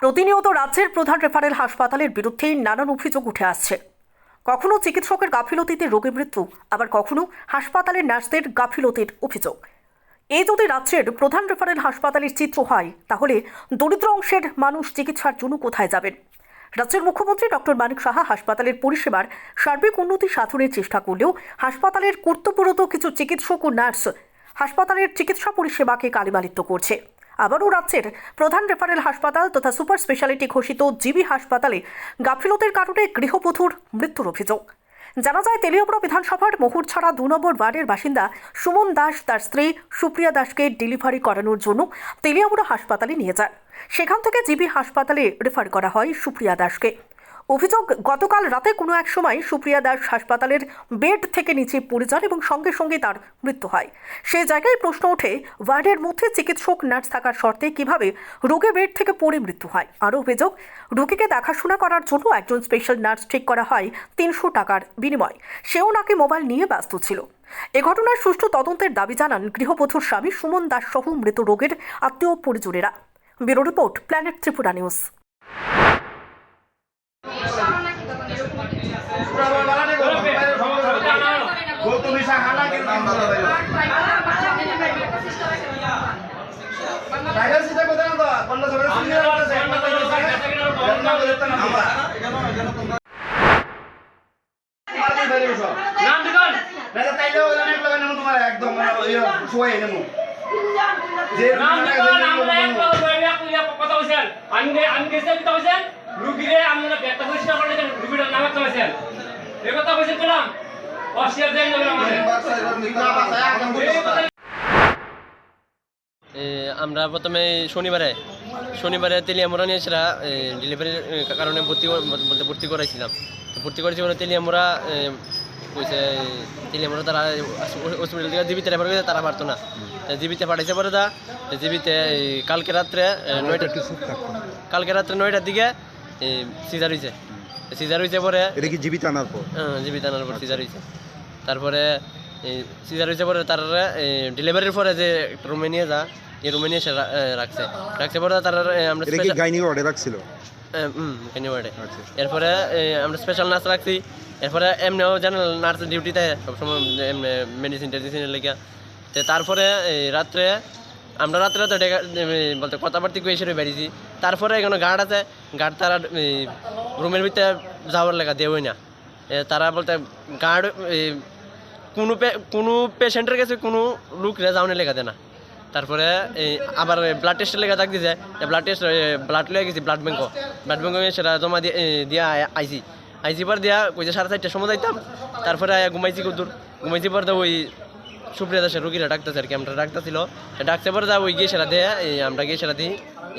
প্রতিনিয়ত রাজ্যের প্রধান রেফারেল হাসপাতালের বিরুদ্ধে নানান অভিযোগ উঠে আসছে। কখনো চিকিৎসকের গাফিলতিতে রোগী মৃত্যু, আবার কখনো হাসপাতালের নার্সদের গাফিলতির অভিযোগ। এই যদি রাজ্যের প্রধান রেফারেল হাসপাতালের চিত্র হয়, তাহলে দরিদ্র অংশের মানুষ চিকিৎসার জন্য কোথায় যাবেন? রাজ্যের মুখ্যমন্ত্রী ডক্টর মানিক সাহা হাসপাতালের পরিষেবার সার্বিক উন্নতি সাধনের চেষ্টা করলেও হাসপাতালের কর্তব্যরত কিছু চিকিৎসক ও নার্স হাসপাতালের চিকিৎসা পরিষেবাকে কালিমালিত্য করছে। আবারও রাজ্যের প্রধান রেফারেল হাসপাতাল তথা সুপার স্পেশালিটি ঘোষিত জিবি হাসপাতালে গাফিলতের কারণে গৃহবধূর মৃত্যুর অভিযোগ। জানা যায় তেলিয়াপুরা বিধানসভার মোহরছড়া দু নম্বর ওয়ার্ডের বাসিন্দা সুমন দাস, তার স্ত্রী সুপ্রিয়া দাসকে ডেলিভারি করানোর জন্য তেলিয়াপুরা হাসপাতালে নিয়ে যান সেখান থেকে জিবি হাসপাতালে রেফার করা হয় সুপ্রিয়া দাসকে। অভিযোগ, গতকাল রাতে কোনো এক সময় সুপ্রিয়া দাস হাসপাতালের বেড থেকে নিচে পড়ে যান এবং সঙ্গে সঙ্গে তার মৃত্যু হয়। সেই জায়গায় প্রশ্ন ওঠে, ওয়ার্ডের মধ্যে চিকিৎসক, নার্স থাকার শর্তে কীভাবে রোগী বেড থেকে পড়ে মৃত্যু হয়? আরও অভিযোগ, রোগীকে দেখাশোনা করার জন্য একজন স্পেশাল নার্স ঠিক করা হয় তিনশো টাকার বিনিময়। সেও নাকি মোবাইল নিয়ে ব্যস্ত ছিল। এ ঘটনার সুষ্ঠু তদন্তের দাবি জানান গৃহবধূর স্বামী সুমন দাস সহ মৃত রোগের আত্মীয় পরিজনেরা। Bureau report, planet Tripura news. আপনি কথা বলছেন আমি আমি গেছে রুগীরে আমরা পেটটা পরিষ্কার করলে রুগীর এই কথা অস্বীকার দেন না আমাদের আমরা প্রথমে শনিবারে শনিবারে তেলিয়ামোড়া নিয়ে সেটা ডেলিভারির কারণে ভর্তি বলতে ভর্তি করাইছিলাম। তো ভর্তি করেছি বলে তেলিয়ামোড়া কইছে তেলিয়ামোড়া তারা হসপিটাল থেকে জীবিতে রেফার করেছে তারা পারতো না। তো জীবিতে পাঠাইছে পরে তা তো জীবিতে কালকে রাত্রে নয়টা কালকে রাত্রে নয়টার দিকে সিজার হয়েছে সিজার হয়েছে পরে? এটা কি জীবিত আনার পর? হ্যাঁ, জীবিত আনার পর সিজার হয়েছে তারপরে সিজার হয়েছে পরে তার ডেলিভারির পরে যে রুমে নিয়ে যা এই রুমে নিয়ে রাখছে। রাখছে পরে তার আমরা গাইনি ওয়ার্ডে রাখছিল? হুম কেন ওয়ার্ডে আচ্ছা। এরপরে আমরা স্পেশাল নার্স রাখছি। এরপরে এমনিও জেনারেল নার্স ডিউটিতে সবসময় এমনি মেডিসিন টেডিসিনের লেগে তারপরে রাত্রে আমরা রাত্রে তো ডেকা এ, বলতে কথাবার্তি কয়ে এসে বেরিয়েছি তারপরে এখানে গার্ড আছে গার্ড তারা রুমের ভিতরে যাওয়ার লেগা দেওই না। তারা বলতে গার্ড কোনো কোনো পেশেন্টের কাছে কোনো লোকরে যাওয়ার লেগা দেয় না তারপরে এই আবার ব্লাড টেস্টের লেগে ডাক দিছে। ব্লাড টেস্ট ব্লাড লয়ে গেছি ব্লাড ব্যাঙ্ক ব্লাড ব্যাঙ্ক সেটা জমা দিয়ে দিয়া আই- আইছি। আইসি পর দিয়া কইছে সাড়ে চারটার সময় যাইতাম। তারপরে ঘুমাইছি কদ্দুর। ঘুমাইছি পর ওই সুপ্রিয়া দাসের রুগীরা ডাকতেছে আর কি আমরা ডাকতেছিল। ডাকতে পরে যা ওই গিয়ে সেরা দিয়ে আমরা গিয়ে সেরা দিই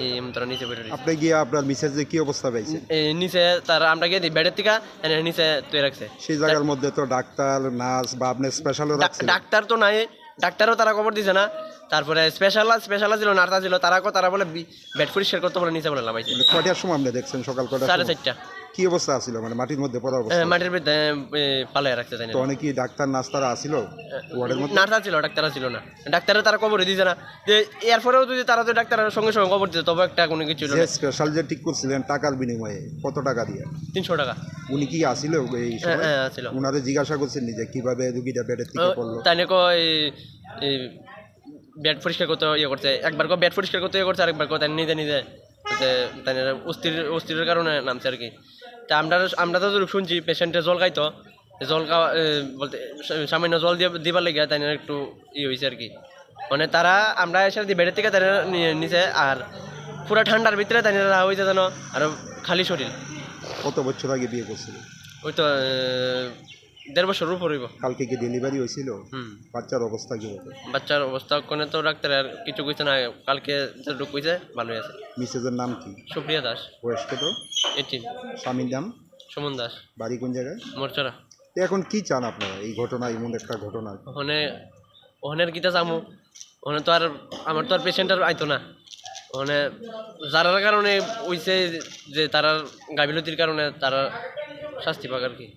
এই নিচে বেরো আপনি গিয়ে আপনার মিসেসের কি অবস্থা পাইছে নিচে তার আমরা গিয়ে দিই বেডের থেকে নিচে তুই রাখছে। সেই জায়গার মধ্যে তো ডাক্তার নার্স বা আপনি স্পেশালও ডাক্তার তো নাই ডাক্তারও তারা খবর দিছে না। তারপরে স্পেশাল স্পেশাল ছিল নার্সা ছিল তারা তারা বলে বেড পরিষ্কার করতে বলে নিচে বলে লামাইছে মানে কয়টার সময় আপনি দেখছেন সকাল কয়টার সাড়ে চারটা। কি অবস্থা আছিল? মানে মাটির মধ্যে পড়া অবস্থা? মাটির ভিতরে পালায় রাখতে চাই তো অনেক ডাক্তার নার্স তারা আসিল ওয়ার্ডের মধ্যে? নার্সা ছিল ডাক্তাররা ছিল না। ডাক্তারের তারা খবর দিছে না। যে এরপরেও যদি তারা যদি ডাক্তারের সঙ্গে সঙ্গে খবর দিত তবে একটা কোনো কিছু যে স্পেশাল যে ঠিক করছিলেন টাকার বিনিময়ে কত টাকা দিয়ে? তিনশো টাকা। উনি কি আসিল এই হ্যাঁ সময়? হ্যাঁ উনারে জিজ্ঞাসা করছেন যে কীভাবে রুগীটা বেডের থেকে পড়ল? তাই এই বেড পরিষ্কার করতে ইয়ে করছে। একবার বেড পরিষ্কার করতে ইয়ে করছে আরেকবার তাই নিজে নিজে তাই অস্থির অস্থিরের কারণে নামছে আর কি। তা আমরা আমরা তো শুনছি পেশেন্টে জল খাইতো। জল খাওয়া বলতে সামান্য জল দিয়ে দিবার লেগে তাই একটু ই হয়েছে আর কি। মানে তারা আমরা এসে বেডের থেকে তাই নিছে আর পুরা ঠান্ডার ভিতরে তাই রাখা হয়েছে যেন আর খালি শরীর। কত বছর আগে বিয়ে করছিল? ওই তো দেড় বছর উপর হইব। কালকে কি ডেলিভারি হয়েছিল? বাচ্চার অবস্থা কি হবে বাচ্চার অবস্থা কোনে তো ডাক্তার আর কিছু কইছে না কালকে যেটুকু কইছে ভালোই আছে। মিসেসের নাম কি? সুপ্রিয়া দাস। বয়স কত এইটিন স্বামীর নাম? সুমন দাস। বাড়ি কোন জায়গায়? মোরচরা। এখন কি চান আপনারা? এই ঘটনা এমন একটা ঘটনা। ওখানে ওখানের কিতা যামু ওখানে তো আর আমার তো আর পেশেন্ট আর আইতো না। ওখানে যারার কারণে হইছে যে তারা গাফিলতির কারণে তারা শাস্তি পাক আর কি।